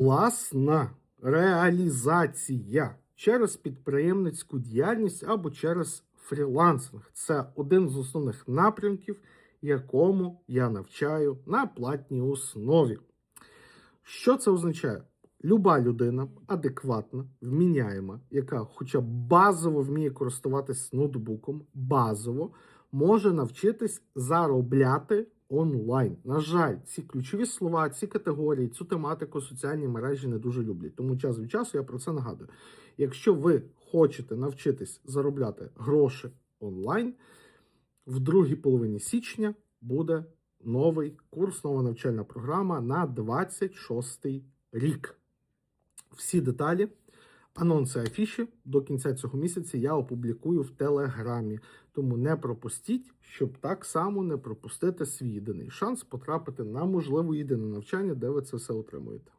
власна реалізація через підприємницьку діяльність або через фрілансинг. Це один з основних напрямків, якому я навчаю на платній основі. Що це означає? Люба людина адекватна, вміняєма, яка хоча б базово вміє користуватись ноутбуком, базово може навчитись заробляти онлайн. На жаль, ці ключові слова, ці категорії, цю тематику соціальні мережі не дуже люблять. Тому час від часу я про це нагадую. Якщо ви хочете навчитись заробляти гроші онлайн, в другій половині січня буде новий курс, нова навчальна програма на 26 рік. Всі деталі, анонси афіші до кінця цього місяця я опублікую в Телеграмі. Тому не пропустіть, щоб так само не пропустити свій єдиний шанс потрапити на можливо єдине навчання, де ви це все отримуєте.